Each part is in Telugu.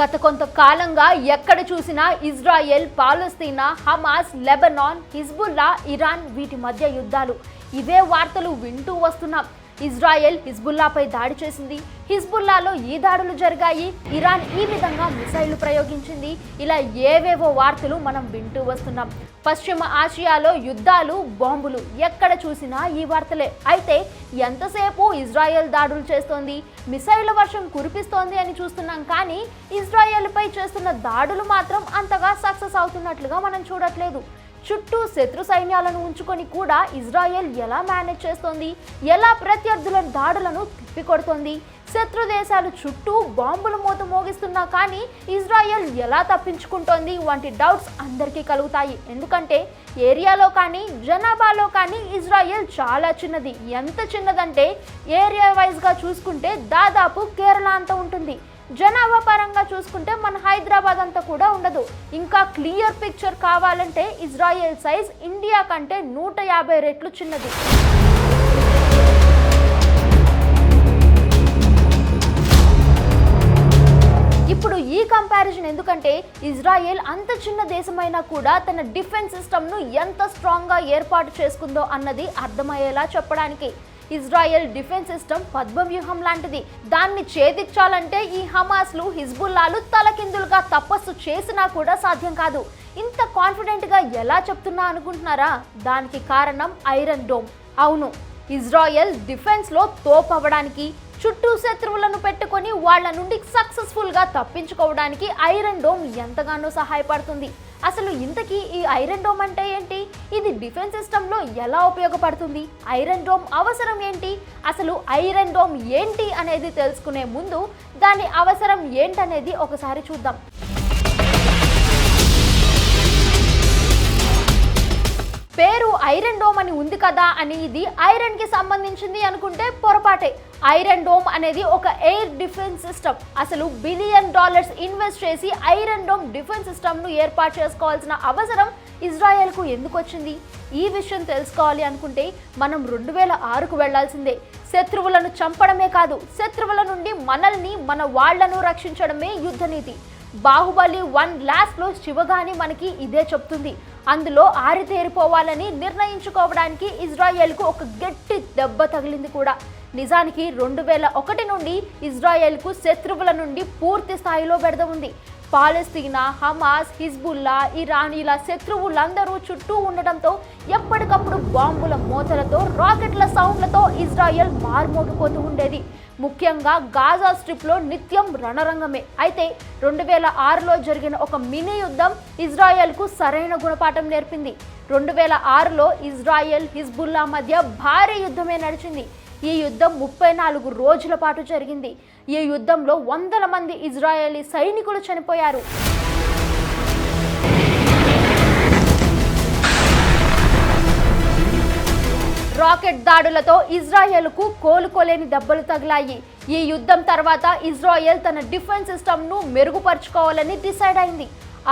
గత కొంతకాలంగా ఎక్కడ చూసినా Israel Palestine Hamas Lebanon Hezbollah Iran వీటి మధ్య యుద్ధాలు. ఇవే వార్తలు వింటూ వస్తున్నాం. ఇజ్రాయెల్ హిజ్బుల్లాపై దాడి చేసింది. హిజ్బుల్లాలో ఈ దాడులు జరిగాయి. ఇరాన్ ఈ విధంగా మిసైళ్ళు ప్రయోగించింది. ఇలా ఏవేవో వార్తలు మనం వింటూ వస్తున్నాం. పశ్చిమ ఆసియాలో యుద్ధాలు బాంబులు ఎక్కడ చూసినా ఈ వార్తలే. అయితే ఎంతసేపు ఇజ్రాయెల్ దాడులు చేస్తోంది? మిసైళ్ళ వర్షం కురిపిస్తోంది అని చూస్తున్నాం కానీ ఇజ్రాయెల్పై చేస్తున్న దాడులు మాత్రం అంతగా సక్సెస్ అవుతున్నట్లుగా మనం చూడట్లేదు. చుట్టూ శత్రు సైన్యాలను ఉంచుకొని కూడా ఇజ్రాయెల్ ఎలా మేనేజ్ చేస్తోంది? ఎలా ప్రత్యర్థుల దాడులను తిప్పికొడుతోంది? శత్రు దేశాలు చుట్టూ బాంబుల మూత మోగిస్తున్నా కానీ ఇజ్రాయెల్ ఎలా తప్పించుకుంటోంది? వంటి డౌట్స్ అందరికీ కలుగుతాయి. ఎందుకంటే ఏరియాలో కానీ జనాభాలో కానీ ఇజ్రాయెల్ చాలా చిన్నది. ఎంత చిన్నదంటే ఏరియా వైజ్గా చూసుకుంటే దాదాపు కేరళ అంత ఉంటుంది. జనాభా పరంగా చూసుకుంటే మన హైదరాబాద్ అంతా కూడా ఉండదు. ఇంకా క్లియర్ పిక్చర్ కావాలంటే ఇజ్రాయెల్ సైజ్ ఇండియా కంటే నూట యాభై రెట్లు చిన్నది. ఇప్పుడు ఈ కంపారిజన్ ఎందుకంటే ఇజ్రాయెల్ అంత చిన్న దేశమైనా కూడా తన డిఫెన్స్ సిస్టమ్ను ఎంత స్ట్రాంగ్గా ఏర్పాటు చేసుకుందో అన్నది అర్థమయ్యేలా చెప్పడానికి. ఇజ్రాయెల్ డిఫెన్స్ సిస్టమ్ పద్మవ్యూహం లాంటిది. దాన్ని ఛేదించాలంటే ఈ హమాస్లు హిజ్బుల్లాలు తలకిందులుగా తపస్సు చేసినా కూడా సాధ్యం కాదు. ఇంత కాన్ఫిడెంట్గా ఎలా చెప్తున్నా అనుకుంటున్నారా? దానికి కారణం ఐరన్ డోమ్. అవును ఇజ్రాయెల్ డిఫెన్స్లో తోపవ్వడానికి చుట్టూ శత్రువులను పెట్టుకొని వాళ్ళ నుండి సక్సెస్ఫుల్గా తప్పించుకోవడానికి ఐరన్ డోమ్ ఎంతగానో సహాయపడుతుంది. అసలు ఇంతకీ ఈ ఐరన్ డోమ్ అంటే ఏంటి? ఇది డిఫెన్స్ సిస్టంలో ఎలా ఉపయోగపడుతుంది? ఐరన్ డోమ్ అవసరం ఏంటి? అసలు ఐరన్ డోమ్ ఏంటి అనేది తెలుసుకునే ముందు దాని అవసరం ఏంటనేది ఒకసారి చూద్దాం. పేరు ఐరన్ డోమ్ అని ఉంది కదా అని ఇది ఐరన్కి సంబంధించింది అనుకుంటే పొరపాటే. ఐరన్ డోమ్ అనేది ఒక ఎయిర్ డిఫెన్స్ సిస్టమ్. అసలు బిలియన్ డాలర్స్ ఇన్వెస్ట్ చేసి ఐరన్ డోమ్ డిఫెన్స్ సిస్టమ్ను ఏర్పాటు చేసుకోవాల్సిన అవసరం ఇజ్రాయెల్కు ఎందుకు వచ్చింది? ఈ విషయం తెలుసుకోవాలి అనుకుంటే మనం రెండు వేల ఆరుకు వెళ్ళాల్సిందే. శత్రువులను చంపడమే కాదు శత్రువుల నుండి మనల్ని మన వాళ్ళను రక్షించడమే యుద్ధనీతి. బాహుబలి వన్ లాస్ట్లో శివగాని మనకి ఇదే చెప్తుంది. అందులో ఆరితేరిపోవాలని నిర్ణయించుకోవడానికి ఇజ్రాయెల్కు ఒక గట్టి దెబ్బ తగిలింది కూడా. నిజానికి రెండు వేల ఒకటి నుండి ఇజ్రాయెల్కు శత్రువుల నుండి పూర్తి స్థాయిలో బెడద ఉంది. పాలస్తీనా హమాస్ హిజ్బుల్లా ఇరాన్ ఇలా శత్రువులందరూ చుట్టూ ఉండడంతో ఎప్పటికప్పుడు బాంబుల మోతలతో రాకెట్ల సౌండ్లతో ఇజ్రాయెల్ మార్మోగిపోతూ ఉండేది. ముఖ్యంగా గాజా స్ట్రిప్లో నిత్యం రణరంగమే. అయితే రెండు వేల ఆరులో జరిగిన ఒక మినీ యుద్ధం ఇజ్రాయెల్కు సరైన గుణపాఠం నేర్పింది. రెండు వేల ఆరులో ఇజ్రాయెల్ హిజ్బుల్లా మధ్య భారీ యుద్ధమే నడిచింది. ఈ యుద్ధం ముప్పై నాలుగు రోజుల పాటు జరిగింది. ఈ యుద్ధంలో వందల మంది ఇజ్రాయేలీ సైనికులు చనిపోయారు. రాకెట్ దాడులతో ఇజ్రాయెల్కు కోలుకోలేని దెబ్బలు తగిలాయి. ఈ యుద్ధం తర్వాత ఇజ్రాయెల్ తన డిఫెన్స్ సిస్టమ్ను మెరుగుపరుచుకోవాలని డిసైడ్ అయింది.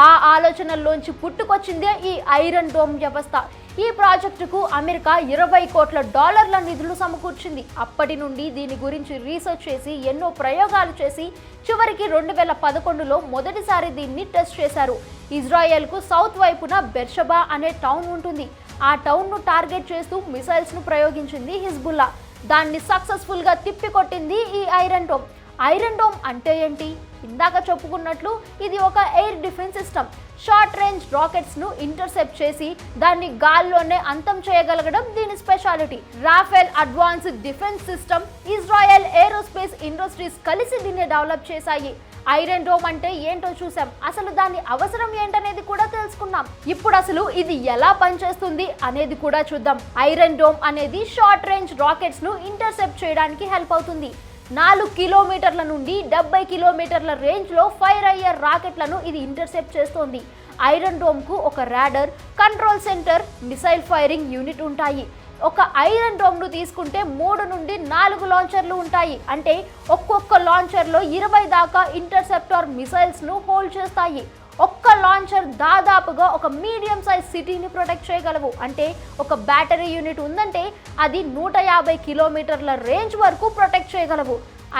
ఆ ఆలోచనల్లోంచి పుట్టుకొచ్చిందే ఈ ఐరన్ డోమ్ వ్యవస్థ. ఈ ప్రాజెక్టుకు అమెరికా ఇరవై కోట్ల డాలర్ల నిధులు సమకూర్చింది. అప్పటి నుండి దీని గురించి రీసెర్చ్ చేసి ఎన్నో ప్రయోగాలు చేసి చివరికి రెండు వేల పదకొండులో మొదటిసారి దీన్ని టెస్ట్ చేశారు. ఇజ్రాయెల్కు సౌత్ వైపున బెర్షబా అనే టౌన్ ఉంటుంది. ఆ టౌన్ను టార్గెట్ చేస్తూ మిసైల్స్ను ప్రయోగించింది హిజ్బుల్లా. దాన్ని సక్సెస్ఫుల్గా తిప్పికొట్టింది ఈ ఐరన్ డోమ్. ఐరన్ డోమ్ అంటే ఏంటి? ఇందాక చెప్పుకున్నట్లు ఇది ఒక air defence system. Short range రాకెట్స్ను intercept చేసి దాన్ని గాల్లోనే అంతం చేయగలగడం దీని speciality. Rafael advance defence system Israel aerospace industries కలిసి దీన్ని డెవలప్ చేశాయి. ఐరన్ డోమ్ అంటే ఏంటో చూసాం అసలు దాని అవసరం ఏంటనేది కూడా తెలుసుకున్నాం. ఇప్పుడు అసలు ఇది ఎలా పనిచేస్తుంది అనేది కూడా చూద్దాం. ఐరన్ డోమ్ అనేది షార్ట్ రేంజ్ రాకెట్స్ను ఇంటర్సెప్ట్ చేయడానికి హెల్ప్ అవుతుంది. నాలుగు కిలోమీటర్ల నుండి డెబ్బై కిలోమీటర్ల రేంజ్లో ఫైర్ అయ్యే రాకెట్లను ఇది ఇంటర్సెప్ట్ చేస్తోంది. ఐరన్ డోమ్కు ఒక radar control centre missile firing unit ఉంటాయి. ఒక ఐరన్ డోమ్ను తీసుకుంటే మూడు నుండి నాలుగు లాంచర్లు ఉంటాయి. అంటే ఒక్కొక్క లాంచర్లో ఇరవై దాకా ఇంటర్సెప్టార్ మిసైల్స్ను హోల్డ్ చేస్తాయి. లాంచర్ దాదాపుగా ఒక మీడియం సైజ్ సిటీని ప్రొటెక్ట్ చేయగలవు. అంటే ఒక బ్యాటరీ యూనిట్ ఉందంటే అది నూట యాభై కిలోమీటర్ల రేంజ్ వరకు ప్రొటెక్ట్ చేయగలవు.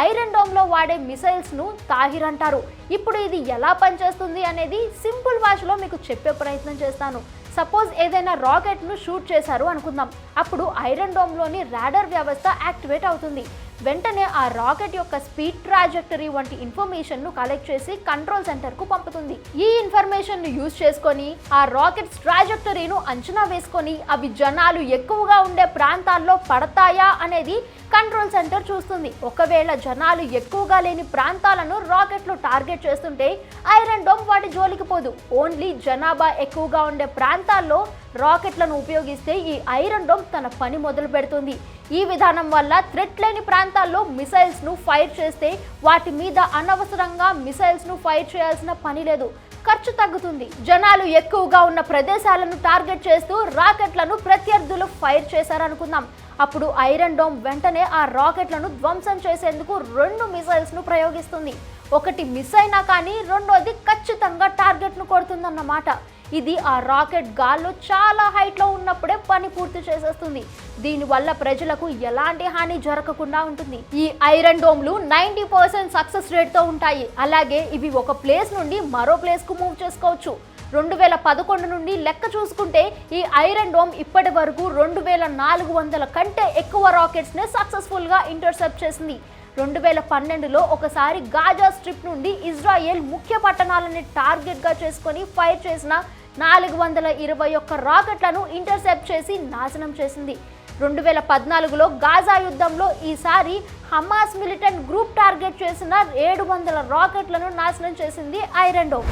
ఐరన్ డోమ్లో వాడే మిసైల్స్ను తాహిర్ అంటారు. ఇప్పుడు ఇది ఎలా పనిచేస్తుంది అనేది సింపుల్ భాషలో మీకు చెప్పే ప్రయత్నం చేస్తాను. సపోజ్ ఏదైనా రాకెట్ను షూట్ చేశారు అనుకుందాం. అప్పుడు ఐరన్ డోమ్లోని రాడర్ వ్యవస్థ యాక్టివేట్ అవుతుంది. వెంటనే ఆ రాకెట్ యొక్క స్పీడ్ ట్రాజెక్టరీ వంటి ఇన్ఫర్మేషన్ను కలెక్ట్ చేసి కంట్రోల్ సెంటర్కు పంపుతుంది. ఈ ఇన్ఫర్మేషన్ను యూజ్ చేసుకొని ఆ రాకెట్స్ ట్రాజెక్టరీను అంచనా వేసుకొని అవి జనాలు ఎక్కువగా ఉండే ప్రాంతాల్లో పడతాయా అనేది కంట్రోల్ సెంటర్ చూస్తుంది. ఒకవేళ జనాలు ఎక్కువగా లేని ప్రాంతాలను రాకెట్లు టార్గెట్ చేస్తుంటే ఐరన్ డోమ్ వాటి జోలికి పోదు. ఓన్లీ జనాభా ఎక్కువగా ఉండే ప్రాంతాల్లో రాకెట్లను ఉపయోగిస్తే ఈ ఐరన్ డోమ్ తన పని మొదలు పెడుతుంది. ఈ విధానం వల్ల థ్రెట్ లేని ప్రాంతాల్లో మిసైల్స్ను ఫైర్ చేస్తే వాటి మీద అనవసరంగా మిసైల్స్ను ఫైర్ చేయాల్సిన పని లేదు. ఖర్చు తగ్గుతుంది. జనాలు ఎక్కువగా ఉన్న ప్రదేశాలను టార్గెట్ చేస్తూ రాకెట్లను ప్రత్యర్థులు ఫైర్ చేశారనుకుందాం. అప్పుడు ఐరన్ డోమ్ వెంటనే ఆ రాకెట్లను ధ్వంసం చేసేందుకు రెండు మిసైల్స్ను ప్రయోగిస్తుంది. ఒకటి మిస్ అయినా కానీ రెండోది ఖచ్చితంగా టార్గెట్ను కొడుతుందన్నమాట. ఇది ఆ రాకెట్ గాల్లో చాలా హైట్లో ఉన్నప్పుడే పని పూర్తి చేసేస్తుంది. దీనివల్ల ప్రజలకు ఎలాంటి హాని జరగకుండా ఉంటుంది. ఈ ఐరన్ డోమ్లు నైంటీ పర్సెంట్ సక్సెస్ రేట్తో ఉంటాయి. అలాగే ఇవి ఒక ప్లేస్ నుండి మరో ప్లేస్కు మూవ్ చేసుకోవచ్చు. రెండు వేల పదకొండు నుండి లెక్క చూసుకుంటే ఈ ఐరన్ డోమ్ ఇప్పటి వరకు రెండు వేల నాలుగు వందల కంటే ఎక్కువ రాకెట్స్ని సక్సెస్ఫుల్గా ఇంటర్సెప్ట్ చేసింది. రెండు వేల పన్నెండులో ఒకసారి గాజా స్ట్రిప్ నుండి ఇజ్రాయెల్ ముఖ్య పట్టణాలని టార్గెట్గా చేసుకొని ఫైర్ చేసిన నాలుగు వందల ఇరవై ఒక్క రాకెట్లను ఇంటర్సెప్ట్ చేసి నాశనం చేసింది. రెండు వేల పద్నాలుగులో గాజా యుద్ధంలో ఈసారి హమాస్ మిలిటెంట్ గ్రూప్ టార్గెట్ చేసిన ఏడు వందల రాకెట్లను నాశనం చేసింది ఐరన్ డోమ్.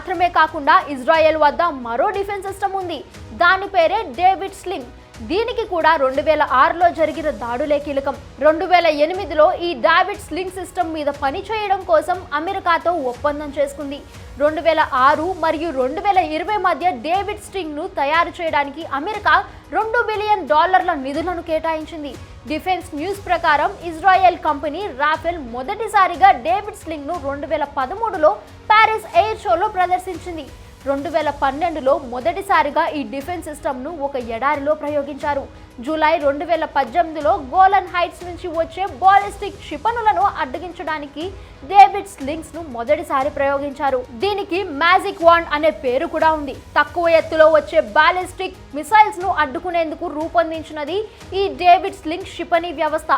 మాత్రమే కాకుండా ఇజ్రాయెల్ వద్ద మరో డిఫెన్స్ సిస్టమ్ ఉంది. దాని పేరే డేవిడ్ స్లింగ్ దీనికి కూడా రెండు వేల ఆరులో జరిగిన దాడులే కీలకం. రెండు వేల ఎనిమిదిలో ఈ డావిడ్ స్లింగ్ సిస్టమ్ మీద పని చేయడం కోసం అమెరికాతో ఒప్పందం చేసుకుంది. రెండు వేల ఆరు మరియు రెండు వేల ఇరవై మధ్య డేవిడ్ స్ట్రింగ్ను తయారు చేయడానికి అమెరికా రెండు బిలియన్ డాలర్ల నిధులను కేటాయించింది. డిఫెన్స్ న్యూస్ ప్రకారం ఇజ్రాయెల్ కంపెనీ రాఫెల్ మొదటిసారిగా డేవిడ్ స్లింగ్ను రెండు వేల పదమూడులో ప్యారిస్ ఎయిర్ షోలో ప్రదర్శించింది. రెండు వేల పన్నెండులో మొదటిసారిగా ఈ డిఫెన్స్ సిస్టమ్ను ఒక ఎడారిలో ప్రయోగించారు. జూలై రెండు వేల పద్దెనిమిదిలో గోలన్ హైట్స్ నుంచి వచ్చే బాలిస్టిక్ క్షిపణులను అడ్డగించడానికి డేవిడ్ స్లింగ్స్ను మొదటిసారి ప్రయోగించారు. దీనికి మ్యాజిక్ వాండ్ అనే పేరు కూడా ఉంది. తక్కువ ఎత్తులో వచ్చే బాలిస్టిక్ మిసైల్స్ను అడ్డుకునేందుకు రూపొందించినది ఈ డేవిడ్ స్లింగ్ క్షిపణి వ్యవస్థ.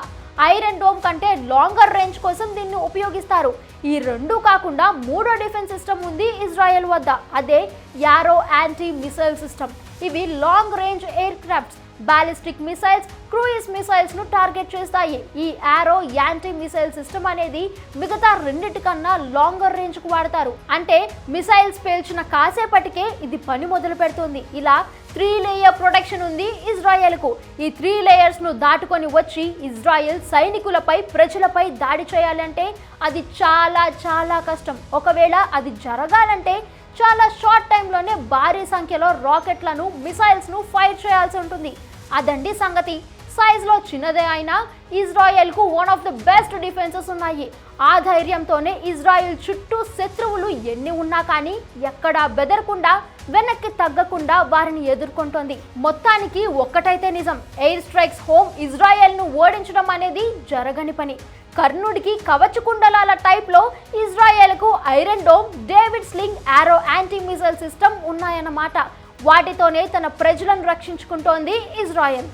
ఐరన్ డోమ్ కంటే లాంగర్ రేంజ్ కోసం దీన్ని ఉపయోగిస్తారు. ఈ రెండు కాకుండా మూడో డిఫెన్స్ సిస్టమ్ ఉంది ఇజ్రాయెల్ వద్ద. అదే యారో యాంటీ మిసైల్ సిస్టమ్. ఇవి long range aircrafts ballistic missiles cruise మిసైల్స్ను target చేస్తాయి. ఈ యారో యాంటీ మిసైల్ సిస్టమ్ అనేది మిగతా రెండిటికన్నా లాంగర్ రేంజ్కు వాడతారు. అంటే మిసైల్స్ పేల్చిన కాసేపటికే ఇది పని మొదలు పెడుతుంది ఇలా త్రీ లేయర్ ప్రొటెక్షన్ ఉంది ఇజ్రాయెల్కు ఈ త్రీ లేయర్స్ను దాటుకొని వచ్చి ఇజ్రాయెల్ సైనికులపై ప్రజలపై దాడి చేయాలంటే అది చాలా చాలా కష్టం. ఒకవేళ అది జరగాలంటే చాలా షార్ట్ టైంలోనే భారీ సంఖ్యలో రాకెట్లను మిసైల్స్ను ఫైర్ చేయాల్సి ఉంటుంది. అదండి సంగతి. సైజ్లో చిన్నదే అయినా ఇజ్రాయెల్కు one of the best defences ఉన్నాయి. ఆ ధైర్యంతోనే ఇజ్రాయెల్ చుట్టూ శత్రువులు ఎన్ని ఉన్నా కానీ ఎక్కడా బెదరకుండా వెనక్కి తగ్గకుండా వారిని ఎదుర్కొంటోంది. మొత్తానికి ఒక్కటైతే నిజం ఎయిర్ స్ట్రైక్స్ హోమ్ ఇజ్రాయెల్ను ఓడించడం అనేది జరగని పని. కర్ణుడికి కవచకుండలాల టైప్లో ఇజ్రాయెల్కు iron dome David sling arrow anti missile system ఉన్నాయన్నమాట. వాటితోనే తన ప్రజలను రక్షించుకుంటోంది ఇజ్రాయెల్.